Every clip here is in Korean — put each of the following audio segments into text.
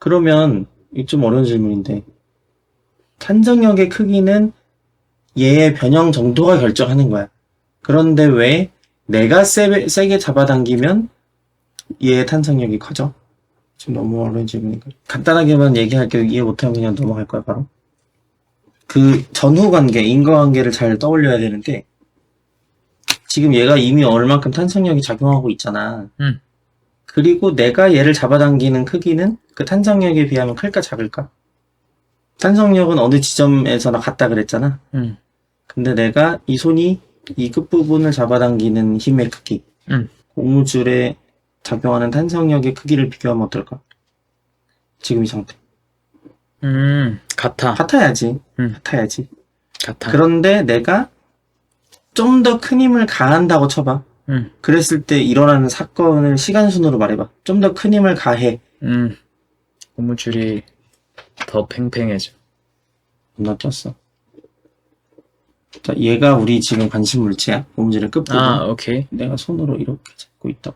그러면 이좀 어려운 질문인데 탄성역의 크기는 얘의 변형 정도가 결정하는 거야. 그런데 왜 내가 세, 세게 잡아당기면 얘의 탄성력이 커져? 지금 너무 어려운 질문인가? 간단하게만 얘기할게요. 이해 못하면 그냥 넘어갈 거야, 바로. 그 전후 관계, 인과관계를 잘 떠올려야 되는데, 지금 얘가 이미 얼만큼 탄성력이 작용하고 있잖아. 음. 그리고 내가 얘를 잡아당기는 크기는 그 탄성력에 비하면 클까 작을까? 탄성력은 어느 지점에서나 같다 그랬잖아. 음. 근데 내가 이 손이 이 끝부분을 잡아당기는 힘의 크기, 음. 고무줄에 작용하는 탄성력의 크기를 비교하면 어떨까? 지금 이 상태. 음. 같아. 같아야지. 음. 같아야지. 같아. 그런데 내가 좀 더 큰 힘을 가한다고 쳐봐. 음. 그랬을 때 일어나는 사건을 시간 순으로 말해봐. 좀 더 큰 힘을 가해. 음. 고무줄이 더 팽팽해져. 나 쪘어. 자, 얘가 우리 지금 관심 물체야. 고무줄의 끝부분. 아, 오케이. 내가 손으로 이렇게 잡고 있다.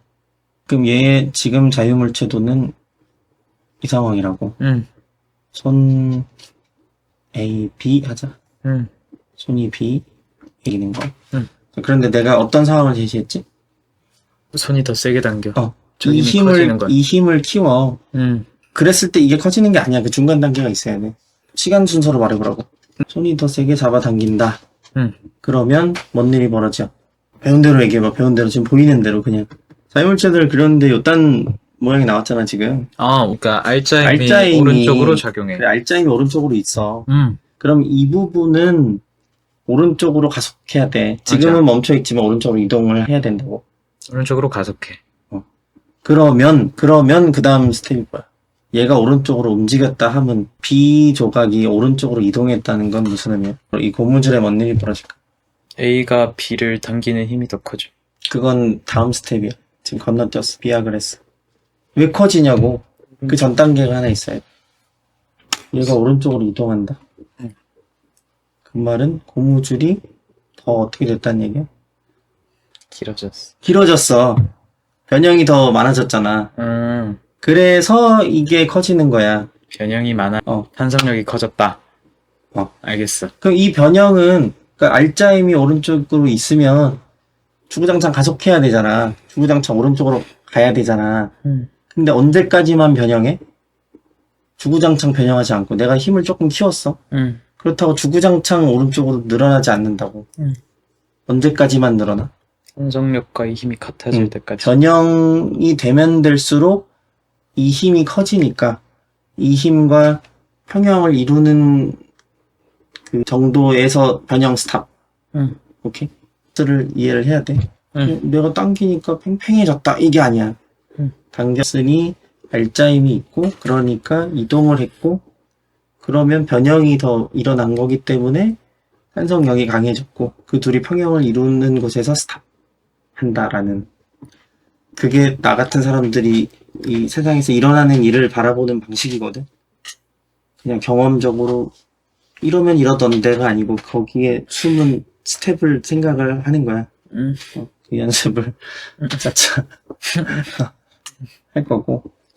그럼 얘 지금 자유물체도는 이 상황이라고. 음. 손 A, B 하자. 음. 손이 B 이기는 거. 음. 그런데 내가 어떤 상황을 제시했지? 손이 더 세게 당겨. 어. 저이 힘이 커지는 힘을 건. 이 힘을 키워. 음. 그랬을 때 이게 커지는 게 아니야. 그 중간 단계가 있어야 돼. 시간 순서로 말해보라고. 손이 더 세게 잡아당긴다. 음. 그러면 뭔 일이 벌어져? 배운 대로 얘기해봐. 배운 대로 지금 보이는 대로 그냥. 자유물체들 그렸는데 요딴 모양이 나왔잖아 지금. 아, 그러니까 알짜임이, 알짜임이- 오른쪽으로 작용해. 그래, 알짜임이 오른쪽으로 있어. 음. 그럼 이 부분은 오른쪽으로 가속해야 돼. 지금은 맞아. 멈춰 있지만 오른쪽으로 이동을 해야 된다고. 오른쪽으로 가속해. 그러면 그러면 그 다음 스텝이 뭐야? 얘가 오른쪽으로 움직였다 하면 B 조각이 오른쪽으로 이동했다는 건 무슨 의미야? 이 고무줄에 뭔 일이 벌어질까? A가 B를 당기는 힘이 더 커져. 그건 다음 스텝이야. 지금 건너뛰었어. 비약을 했어. 왜 커지냐고. 그 전 단계가 하나 있어요. 얘가 오른쪽으로 이동한다. 음. 그 말은 고무줄이 더 어떻게 됐다는 얘기야? 길어졌어. 길어졌어. 변형이 더 많아졌잖아. 음. 그래서 이게 커지는 거야. 변형이 많아. 어. 탄성력이 커졌다. 어. 알겠어. 그럼 이 변형은 그러니까 알짜임이 오른쪽으로 있으면 주구장창 가속해야 되잖아. 주구장창 오른쪽으로 가야 되잖아. 음. 근데 언제까지만 변형해? 주구장창 변형하지 않고 내가 힘을 조금 키웠어. 음. 그렇다고 주구장창 오른쪽으로 늘어나지 않는다고. 음. 언제까지만 늘어나? 탄성력과 이 힘이 같아질 음. 때까지. 변형이 되면 될수록 이 힘이 커지니까 이 힘과 평형을 이루는 그 정도에서 변형 스탑. 음. 오케이? 를 이해를 해야 돼. 음. 내가 당기니까 팽팽해졌다. 이게 아니야. 음. 당겼으니 알짜임이 있고 그러니까 이동을 했고 그러면 변형이 더 일어난 거기 때문에 탄성력이 강해졌고 그 둘이 평형을 이루는 곳에서 스탑 한다라는 그게 나 같은 사람들이 이 세상에서 일어나는 일을 바라보는 방식이거든. 그냥 경험적으로 이러면 이러던데가 아니고 거기에 숨은 스텝을 생각을 하는 거야. 음. 그 연습을 짜차 할 거고